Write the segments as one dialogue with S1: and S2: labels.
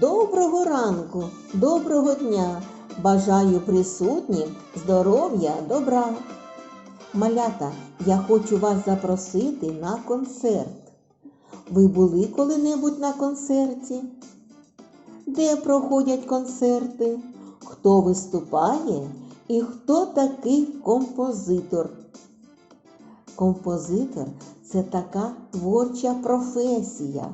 S1: Доброго ранку, доброго дня! Бажаю присутнім здоров'я, добра. Малята, я хочу вас запросити на концерт. Ви були коли-небудь на концерті? Де проходять концерти? Хто виступає і хто такий композитор? Композитор це така творча професія.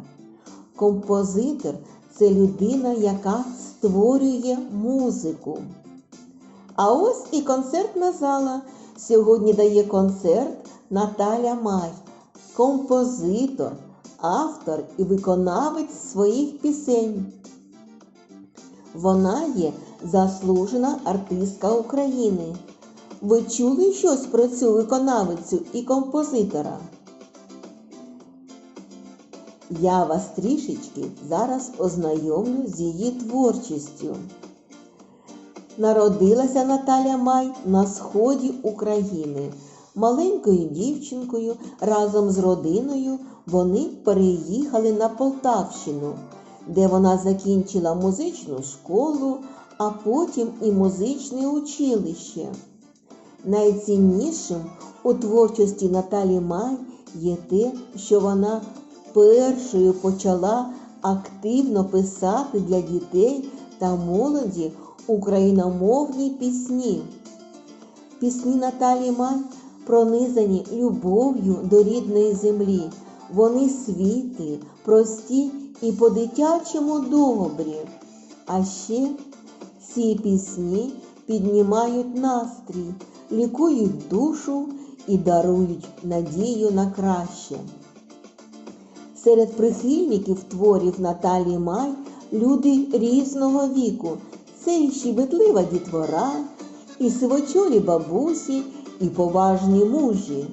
S1: Композитор це людина, яка створює музику. А ось і концертна зала. Сьогодні дає концерт Наталя Май, композитор, автор і виконавець своїх пісень. Вона є заслужена артистка України. Ви чули щось про цю виконавицю і композитора? Я вас трішечки зараз ознайомлю з її творчістю. Народилася Наталя Май на сході України. Маленькою дівчинкою разом з родиною вони переїхали на Полтавщину, де вона закінчила музичну школу, а потім і музичне училище. Найціннішим у творчості Наталі Май є те, що вона першою почала активно писати для дітей та молоді україномовні пісні. Пісні Наталі Май пронизані любов'ю до рідної землі. Вони світлі, прості і по-дитячому добрі. А ще ці пісні піднімають настрій, лікують душу і дарують надію на краще. Серед прихильників творів Наталії Май люди різного віку. Це і щебетлива дітвора, і сивочолі бабусі, і поважні мужі.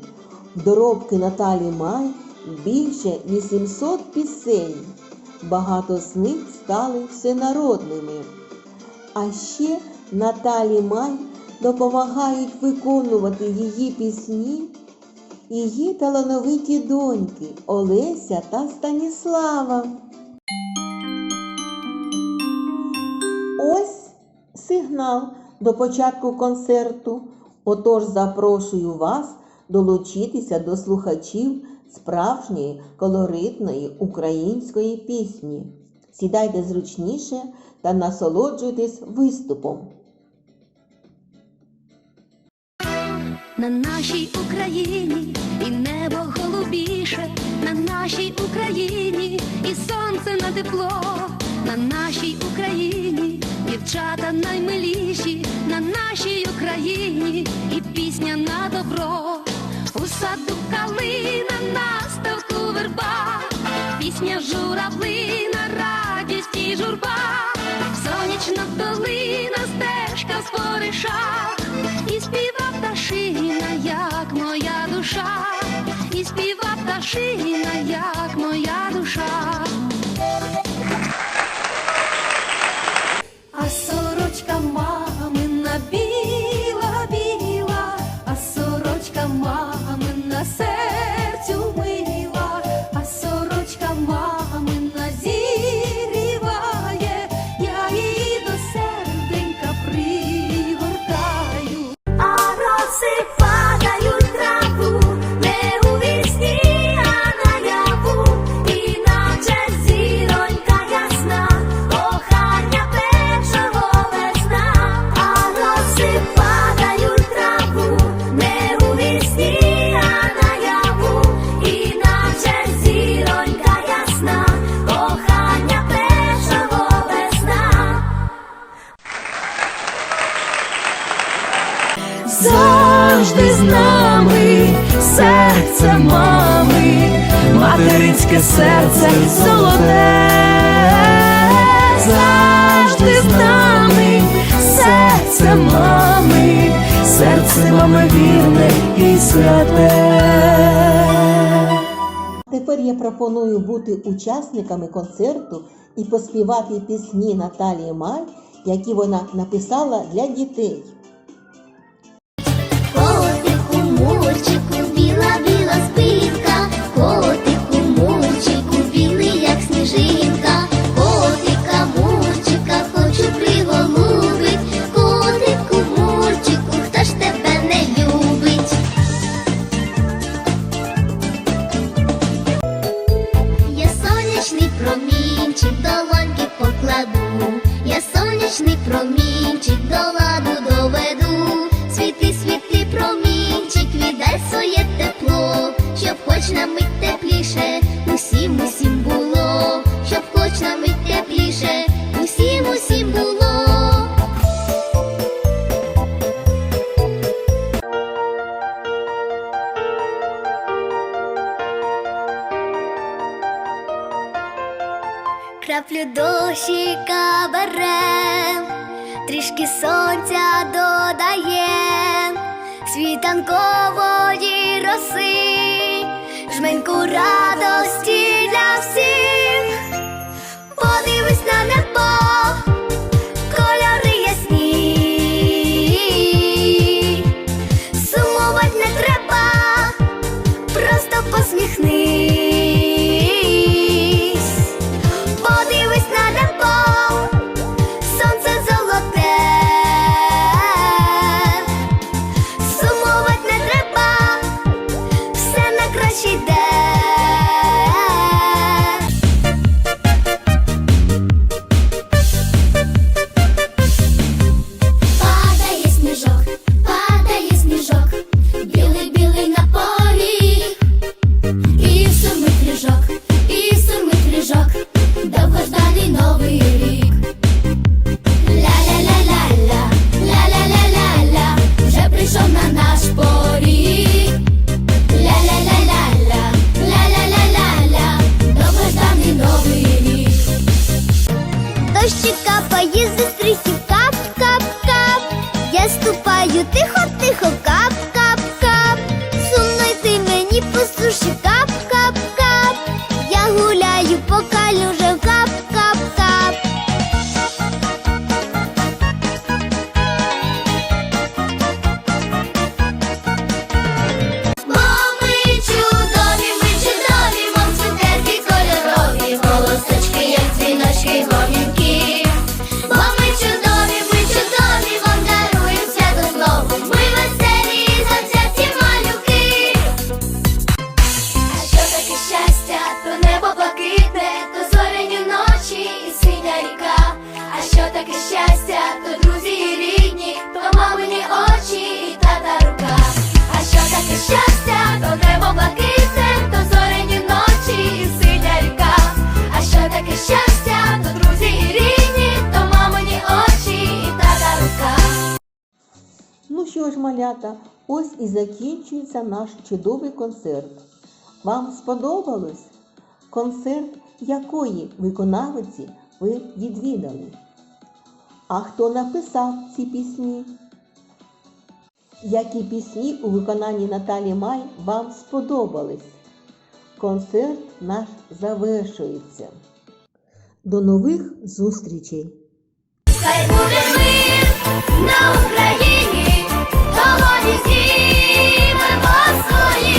S1: Доробки Наталі Май більше 800 пісень. Багато з них стали всенародними. А ще Наталі Май допомагають виконувати її пісні її талановиті доньки Олеся та Станіслава. Ось сигнал до початку концерту. Отож запрошую вас долучитися до слухачів справжньої колоритної української пісні. Сідайте зручніше та насолоджуйтесь виступом.
S2: На нашій Україні. І небо голубіше, на нашій Україні. І сонце на тепло, на нашій Україні. Дівчата наймиліші, на нашій Україні. І пісня на добро. У саду калина на ставку верба, пісня журавлина, радість і журба, сонячна долина, стежка в співа як моя душа.
S3: Завжди з нами, серце мами, материнське серце золоте, завжди з нами, серце мами, серце мами вірне і святе.
S1: Тепер я пропоную бути учасниками концерту і поспівати пісні Наталії Май, які вона написала для дітей.
S4: мурчику, біла-біла спинка, котику, мурчику, білий, як сніжинка, котика, мурчика, хочу приголубить, котику, мурчику, хто ж тебе не любить. Я сонячний промінчик, долоньки покладу, я сонячний промінчик, доладу. на мить тепліше, усім усім було, щоб хоч на мить тепліше, усім усім було. Краплю дощика берем, трішки сонця додає, світанкової роси жменьку радості для всіх, подивись на небо.
S1: Justificar малята, ось і закінчується наш чудовий концерт. Вам сподобалось концерт якої виконавиці ви відвідали? А хто написав ці пісні? Які пісні у виконанні Наталі Май вам сподобались? Концерт наш завершується. До нових зустрічей!
S2: Хай буде мир на Україні! Володі зіме пасує.